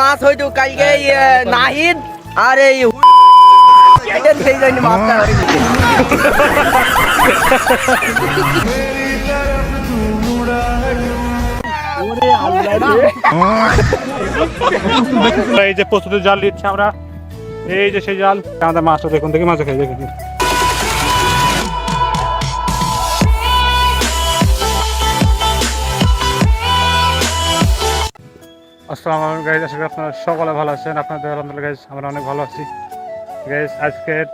মাছ হইতো কালকে এই, নাহিদ আর এই সেই জন্য মাছটা এই যে প্রস্তুতি জাল দিচ্ছি আমরা। এই যে সেই জাল আমাদের মাছটা দেখুন দেখি মাছ খাই দেখুন আসসালামু আলাইকুম গাইজ আশা করি আপনারা সকলে ভালো আছেন। আপনাদের আলহামদুলিল্লাহ গাইজ আমরা অনেক ভালো আছি। গাইজ আজকের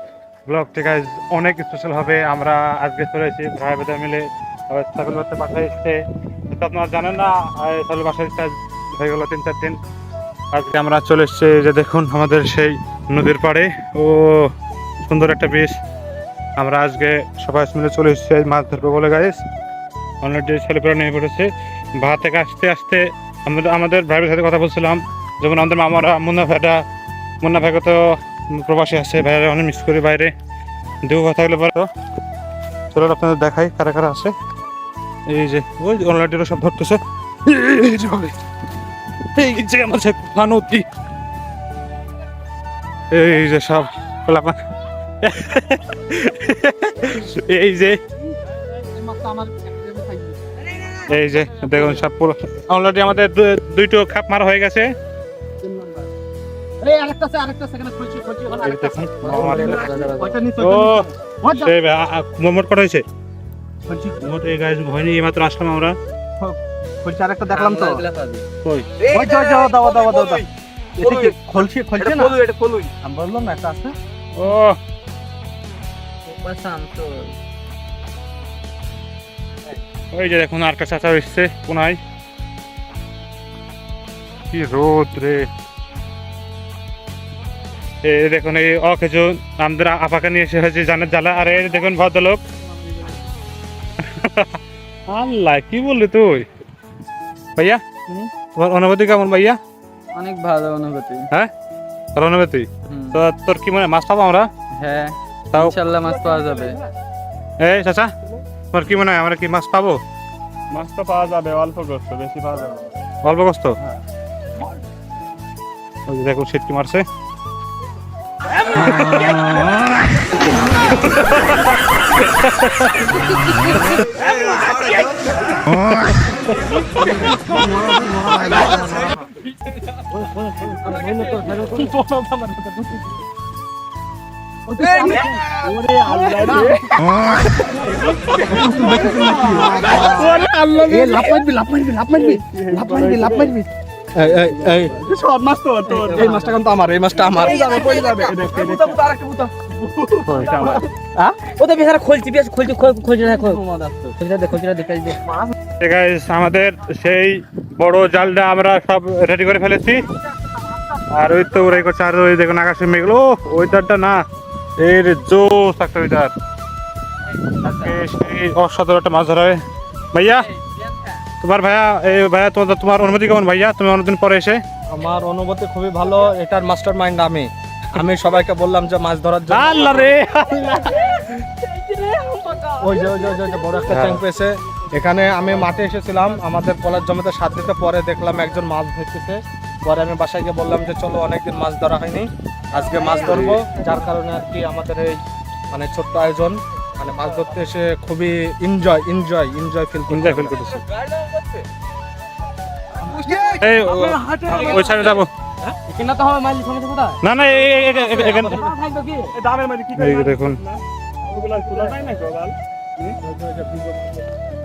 ব্লগটি গাইজ অনেক স্পেশাল হবে। আমরা আজকে চলে এসেছি ভাই বোধ মিলে। ছাগল বাচ্চা বাসায় এসছে। তো আপনারা জানেন না ছাগল বাসায় এসছে হয়ে গেলো তিন, চার দিন। আজকে আমরা চলে এসেছি যে দেখুন, আমাদের সেই নদীর পাড়ে। ও, সুন্দর একটা ব্রিজ আমরা আজকে সবাই মিলে চলে এসেছি মাছ ধরবো বলে গাইজ অলরেডি ছেলেপেরা নিয়ে পড়েছে ভাত থেকে আসতে আসতে আমাদের আমাদের ভাইয়ের সাথে কথা বলছিলাম। যেমন আমাদের মামারা, মুন্না ভাইটা, মুন্না ভাইকে তো প্রবাসী আছে, ভাইয়েরা অনেক মিস করি বাইরে। দু কথা হলে পরে তো চলো আপনাদের দেখাই কারা কারা আছে। এই যে, ওই অলরেডি সব ধরতেছে। এই যে এই যে সব। এই যে। এই যে দেখুন সব পুরো। অলরেডি আমাদের দু- দুইটো খাপ মারা হয়ে গেছে। মোট কটা হয়েছে? মোট এই গাছ হয়নি এইমাত্র আসলাম আমরা। দেখলাম তো। এগুলা পাবি। কই? ওই যাও যাও দাও দাও দাও দাও। এটা কি খলছি খলছে না? এটা ফলুই। আমি বললাম না একটা আছে। ও। তো। ওই যে দেখুন আর কাছে এসছে কোনায়। কি রোদ রে। দেখুন এই অকেজো আমাদের আপাকে নিয়ে এসে হয়েছে জানের জ্বালা। আর এই দেখুন ভদ্রলোক। আল্লাহ কি বললি তুই? ভাইয়া? তোমার অনুভূতি কেমন ভাইয়া? অনেক ভালো অনুভূতি। হ্যাঁ? অনুভূতি? তো তোর কি মনে মাছ পাবো আমরা? হ্যাঁ তাও ইনশাল্লাহ মাছ পাওয়া যাবে। এই চাচা তোমার কি মনে হয় আমরা কি মাছ পাবো? মাছ তো পাওয়া যাবে অল্প কষ্ট বেশি পাওয়া যাবে। অল্প কষ্ট ওই যে দেখুন সিটকি মারছে। তো আমাদের সেই বড় জালটা আমরা সব রেডি করে ফেলেছি। আর ওই তো ওরাই করছে, আর ওই দেখুন আকাশে মেঘলো ওই না। এর জোস একটা সেই অসাধারণ একটা মাছ ধরা। ভাইয়া তোমার ভাইয়া এই ভাইয়া তোমার তোমার অনুমতি কেমন ভাইয়া? তুমি অনেকদিন পরে এসে। আমার অনুভূতি খুবই ভালো এটার মাস্টার মাইন্ড আমি। আমি সবাইকে বললাম যে মাছ ধরার জন্য আল্লাহ রে ওই যে ওই যে ওই যে- বড় একটা। ট্যাঙ্ক পেয়েছে। এখানে আমি মাঠে এসেছিলাম আমাদের কলার জমিতে সাত দিতে পরে দেখলাম একজন মাছ ধরতেছে। পরে আমি বাসায় গিয়ে বললাম যে চলো অনেকদিন মাছ ধরা হয়নি। আজকে মাছ ধরবো যার কারণে আর কি আমাদের এই মানে ছোট্ট আয়োজন মানে মাছ ধরতে এসে খুবই enjoy enjoy enjoy feel enjoy feel করতেছি এই ওই সাইডে যাব। কিনা তো হবে মাইলি সমস্যা কোথায়? না না দেখুন।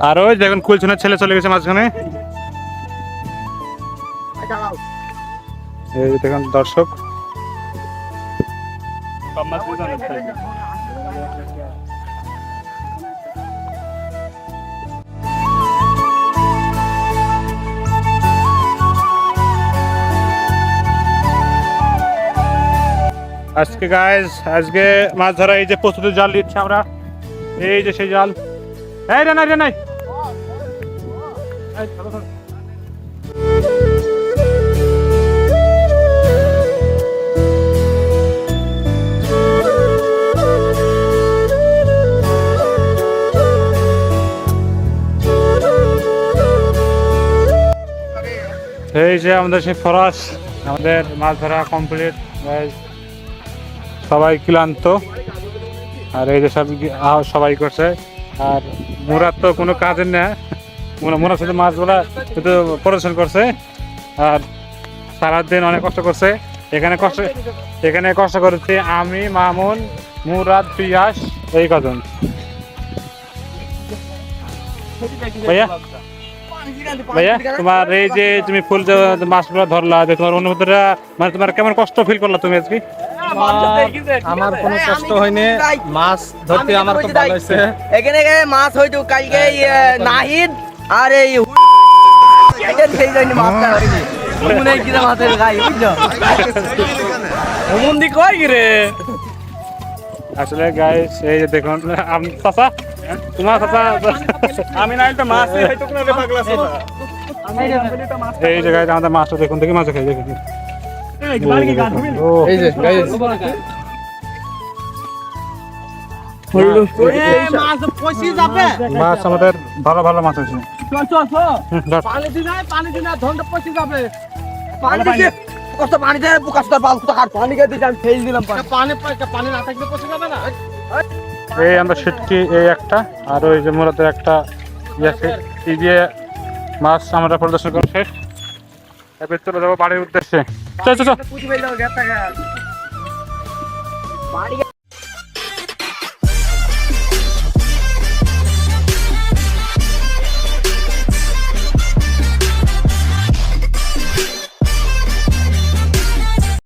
আর ওই দেখুন কুলছুনের ছেলে চলে গেছে মাঝখানে। দেখুন দর্শক। আজকে গাইজ আজকে মাছ ধরা, এই যে প্রস্তুতি জাল দিচ্ছি আমরা। এই যে সেই জাল। এই রে নাই রে নাই। এই, ধরো, ধরো। যে আমাদের সেই ফরাস আমাদের মাছ ধরা কমপ্লিট সবাই ক্লান্ত। আর এই যে সব সবাই করছে। আর মুরাদ তো কোনো কাজের না। মুরা- শুধু মাছগুলা শুধু প্রদর্শন করছে। আর সারাদিন অনেক কষ্ট করছে। এখানে কষ্ট এখানে কষ্ট করেছি আমি মামুন মুরাদ পিয়াস এই কজন। ভাইয়া? ভাইয়া তোমার এই যে তুমি ফুল মাছগুলো ধরলা যে তোমার অনুভূতিটা মানে তোমার কেমন কষ্ট ফিল করলা তুমি আজকে? আমার কোনো কষ্ট হয়নি। মাছ ধরতে আমার খুব ভালো হয়েছে। এখানে মাছ হয়তো কালকে নাহিদ আর এই সেই জন্য মাছটা হয়নি। মনে হয় কিনা মাছের গাই বুঝছ? মন্দি কয় কি আসলে গাইস এই দেখুন আম- চাচা তোমার চাচা আমি না একটা মাছ হয়তো কোনো পাগলা এই যে গাইস আমাদের মাছটা দেখুন দেখি মাছ খাই দেখুন ও। এই যে গাইস মাছ পয়সি যাবে। মাছ আমাদের ভালো ভালো মাছ দিছে কত পানি দেয় পানি ফেল দিলাম পানি। পানি পানি না থাকলে পয়সি যাবে না। এই আমরা সিটকি, এই একটা, আর ওই যে মূলত একটা ইয়ে দিয়ে মাছ আমরা প্রদর্শন করা শেষ। এবার চলে যাব বাড়ির উদ্দেশ্যে। চল চল